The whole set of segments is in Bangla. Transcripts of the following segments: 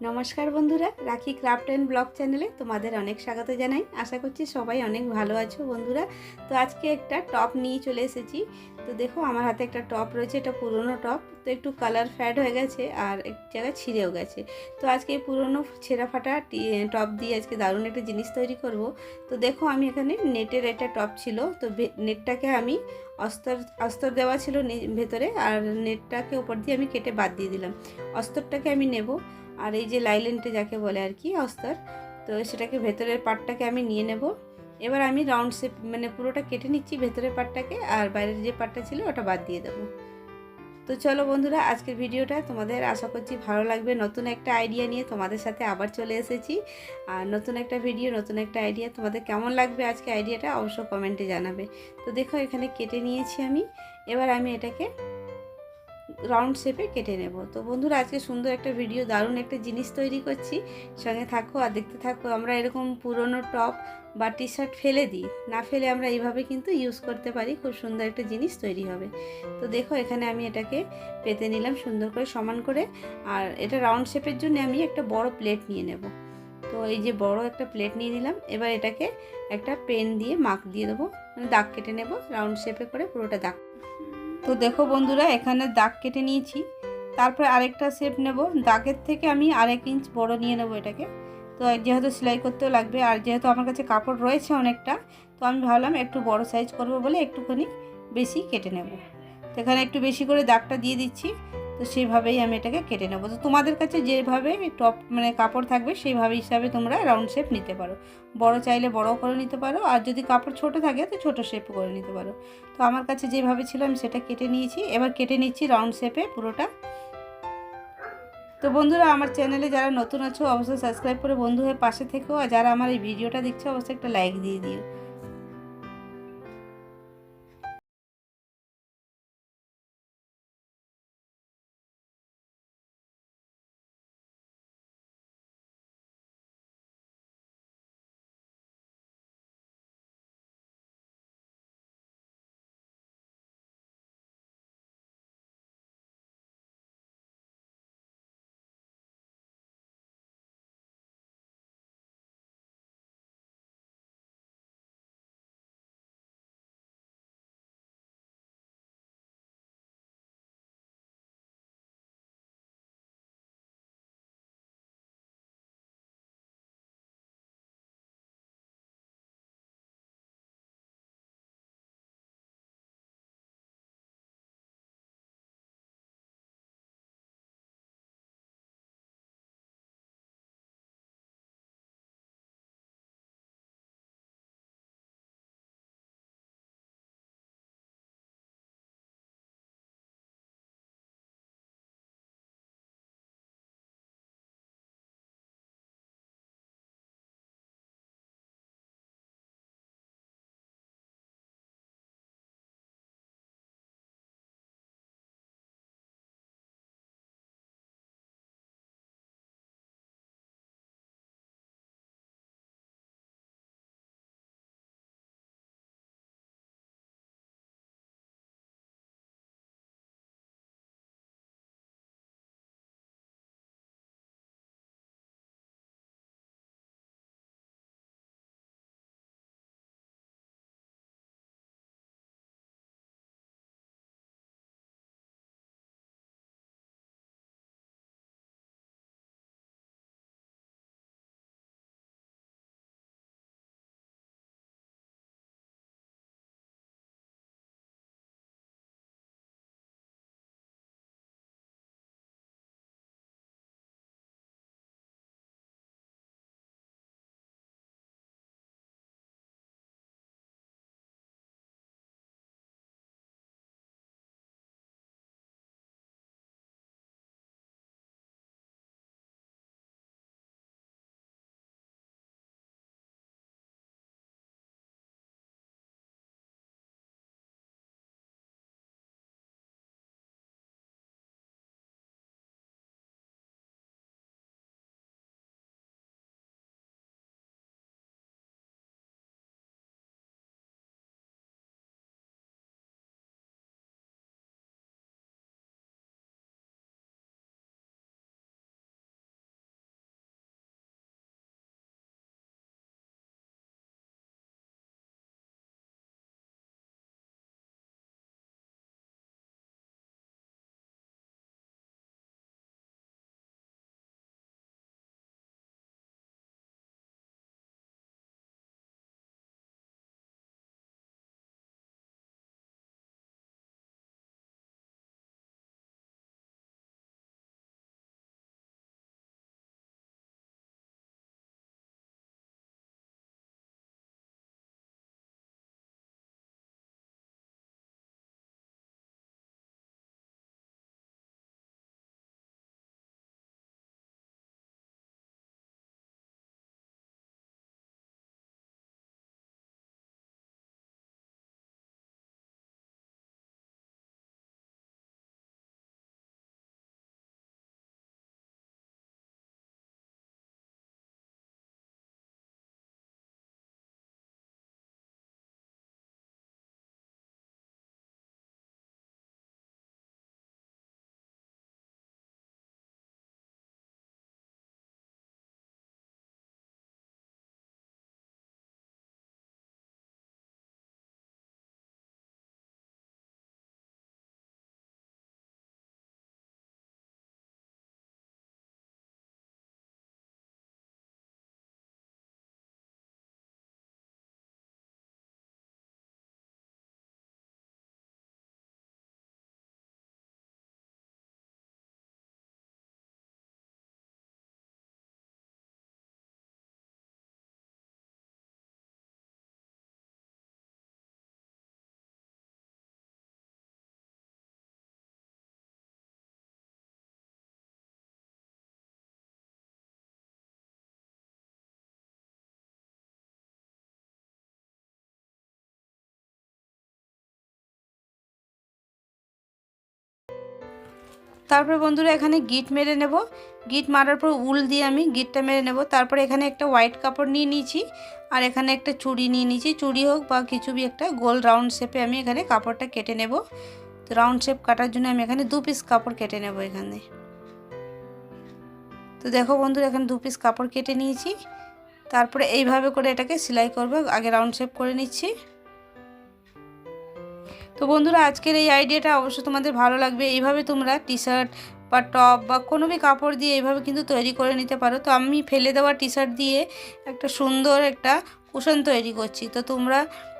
নমস্কার বন্ধুরা, রাখি ক্রাফট অ্যান্ড ব্লগ চ্যানেলে তোমাদের অনেক স্বাগত জানাই। আশা করছি সবাই অনেক ভালো আছো বন্ধুরা। তো আজকে একটা টপ নিয়ে চলে এসেছি। তো দেখো, আমার হাতে একটা টপ রয়েছে, এটা পুরনো টপ। তো একটু কালার ফ্যাড হয়ে গেছে আর এক জায়গায় ছিঁড়েও গেছে। তো আজকে এই পুরনো ছেঁড়া ফাটা টপ দিয়ে আজকে দারুণ একটা জিনিস তৈরি করব। তো দেখো, আমি এখানে নেটের একটা টপ ছিল। তো নেটটাকে আমি অস্তর অস্তর দেওয়া ছিল ভেতরে। আর নেটটাকে ওপর দিয়ে আমি কেটে বাদ দিয়ে দিলাম। অস্তরটাকে আমি নেব। আর এই যে লাইলেনটা যাকে বলে আর কি, অস্তর, তো সেটাকে ভেতরের পার্টটাকে আমি নিয়ে নেব। এবার আমি রাউন্ড শেপ মানে পুরোটা কেটে নিচ্ছি ভেতরের পার্টটাকে আর বাইরের যে পার্টটা ছিল ওটা বাদ দিয়ে দেবো। তো চলো বন্ধুরা, আজকের ভিডিওটা তোমাদের আশা করছি ভালো লাগবে। নতুন একটা আইডিয়া নিয়ে তোমাদের সাথে আবার চলে এসেছি। আর নতুন একটা ভিডিও নতুন একটা আইডিয়া তোমাদের কেমন লাগবে আজকে আইডিয়াটা অবশ্য কমেন্টে জানাবে। তো দেখো এখানে কেটে নিয়েছি আমি। এবার আমি এটাকে রাউন্ড শেপে কেটে নেব। তো বন্ধুরা, আজকে সুন্দর একটা ভিডিও দারুণ একটা জিনিস তৈরি করছি। সঙ্গে থাকো আর দেখতে থাকো, আমরা এরকম পুরনো টপ বা টি শার্ট ফেলে দিই। না ফেলে আমরা এইভাবে কিন্তু ইউজ করতে পারি, খুব সুন্দর একটা জিনিস তৈরি হবে। তো দেখো, এখানে আমি এটাকে পেতে নিলাম সুন্দর করে সমান করে। আর এটা রাউন্ড শেপের জন্য আমি একটা বড় প্লেট নিয়ে নেব। তো এই যে বড় একটা প্লেট নিয়ে নিলাম, এবার এটাকে একটা পেন দিয়ে মাক দিয়ে দেবো। মানে দাগ কেটে নেব রাউন্ড শেপে করে পুরোটা দাগ। তো দেখো বন্ধুরা, এখানে দাগ কেটে নিয়েছি। তারপরে আরেকটা শেপ নেব। দাগের থেকে আমি আরেক ইঞ্চ বড় নিয়ে নেব এটাকে। তো যেহেতু সেলাই করতেও লাগবে, আর যেহেতু আমার কাছে কাপড় রয়েছে অনেকটা, তো আমি ভাবলাম একটু বড় সাইজ করব বলে একটুখানি বেশি কেটে নেব। তো এখানে একটু বেশি করে দাগটা দিয়ে দিচ্ছি। তো সেইভাবেই আমি এটাকে কেটে নেব। তো তোমাদের কাছে যেভাবে টপ মানে কাপড় থাকবে সেইভাবে হিসাবে তোমরা রাউন্ড শেপ নিতে পারো। বড় চাইলে বড় করে নিতে পারো, আর যদি কাপড় ছোট থাকে তো ছোট শেপ করে নিতে পারো। তো আমার কাছে যেভাবে ছিল আমি সেটা কেটে নিয়েছি। এবার কেটে নিচ্ছি রাউন্ড শেপে পুরোটা। তো বন্ধুরা, আমার চ্যানেলে যারা নতুন আছো, অবশ্যই সাবস্ক্রাইব করে বন্ধু হয়ে পাশে থেকেও আর যারা আমার এই ভিডিওটা দেখছ, অবশ্যই একটা লাইক দিয়ে দিও। তারপরে বন্ধুরা এখানে গিট মেরে নেব। গিট মারার পর উল দিয়ে আমি গিটটা মেরে নেব। তারপরে এখানে একটা হোয়াইট কাপড় নিয়ে নিয়েছি আর এখানে একটা চুড়ি নিয়ে নিয়েছি। চুড়ি হোক বা কিছু বি একটা গোল রাউন্ড শেপে আমি এখানে কাপড়টা কেটে নেব। রাউন্ড শেপ কাটার জন্য আমি এখানে দু পিস কাপড় কেটে নেব এখানে। তো দেখো বন্ধুরা এখানে দু পিস কাপড় কেটে নিয়েছি। তারপরে এইভাবে করে এটাকে সেলাই করবে। আগে রাউন্ড শেপ করে নিচ্ছি। তো বন্ধুরা, আজকের এই আইডিয়াটা অবশ্যই তোমাদের ভালো লাগবে। এইভাবে তোমরা টি শার্ট বা টপ বা কোনো বি কাপড় দিয়ে এইভাবে কিন্তু তৈরি করে নিতে পারো। তো আমি ফেলে দেওয়া টি শার্ট দিয়ে একটা সুন্দর একটা কুশন তৈরি করছি। তো তোমরা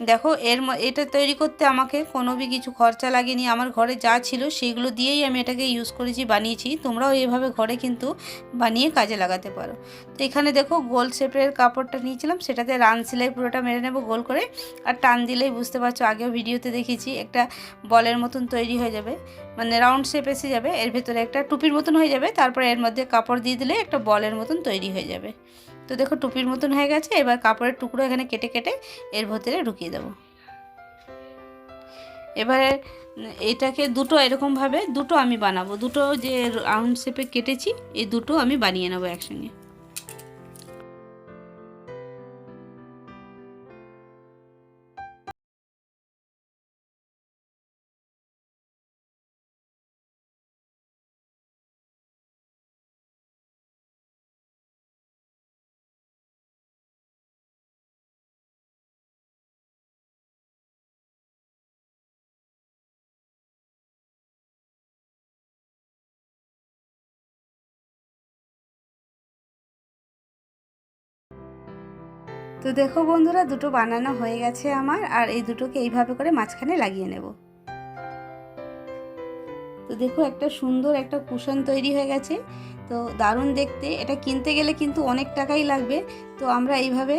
দেখো, এর এটা তৈরি করতে আমাকে কোনো বি কিছু খরচা লাগেনি। আমার ঘরে যা ছিল সেগুলো দিয়েই আমি এটাকে ইউজ করেছি, বানিয়েছি। তোমরাও এইভাবে ঘরে কিন্তু বানিয়ে কাজে লাগাতে পারো। তো এখানে দেখো, গোল শেপের কাপড়টা নিয়েছিলাম, সেটাতে রান সেলাই পুরোটা মেরে নেব গোল করে। আর টান দিলেই বুঝতে পারছ, আগেও ভিডিওতে দেখেছি, একটা বলের মতন তৈরি হয়ে যাবে। মানে রাউন্ড শেপ এসে যাবে, এর ভেতরে একটা টুপির মতন হয়ে যাবে, তারপরে এর মধ্যে কাপড় দিয়ে দিলে একটা বলের মতন তৈরি হয়ে যাবে। তো দেখো টুপির মতন হয়ে গেছে, এবার কাপড়ের টুকরো এখানে কেটে কেটে এর ভেতরে ঢুকিয়ে দেবো। এবারে এটাকে দুটো এরকমভাবে, দুটো আমি বানাবো, দুটো যে রাউন্ড শেপে কেটেছি, এই দুটো আমি বানিয়ে নেব একসঙ্গে। তো দেখো বন্ধুরা, দুটো বানানো হয়ে গেছে আমার, আর এই দুটোকে এইভাবে করে মাঝখানে লাগিয়ে নেব। তো দেখো, একটা সুন্দর একটা কুশন তৈরি হয়ে গেছে। তো দারুণ দেখতে। এটা কিনতে গেলে কিন্তু অনেক টাকাই লাগবে। তো আমরা এইভাবে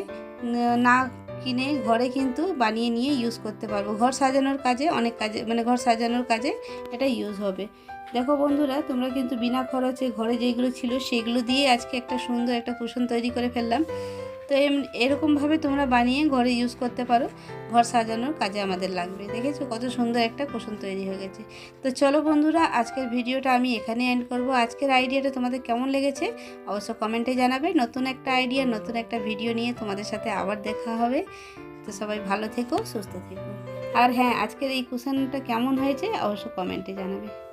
না কিনে ঘরে কিন্তু বানিয়ে নিয়ে ইউজ করতে পারব। ঘর সাজানোর কাজে অনেক কাজে মানে ঘর সাজানোর কাজে এটা ইউজ হবে। দেখো বন্ধুরা, তোমরা কিন্তু বিনা খরচে ঘরে যেগুলো ছিল সেগুলো দিয়ে আজকে একটা সুন্দর একটা কুশন তৈরি করে ফেললাম। তো এরকমভাবে তোমরা বানিয়ে ঘরে ইউজ করতে পারো। ঘর সাজানোর কাজে আমাদের লাগবে। দেখেছ? কত সুন্দর একটা কুশন তৈরি হয়ে গেছে। তো চলো বন্ধুরা, আজকের ভিডিওটা আমি এখানে এন্ড করব। আজকের আইডিয়াটা তোমাদের কেমন লেগেছে? অবশ্য কমেন্টে জানাবে। নতুন একটা আইডিয়া নতুন একটা ভিডিও নিয়ে তোমাদের সাথে আবার দেখা হবে। তো সবাই ভালো থেকো, সুস্থ থেকো। আর হ্যাঁ আজকের এই কুশনটা কেমন হয়েছে? অবশ্য কমেন্টে জানাবে।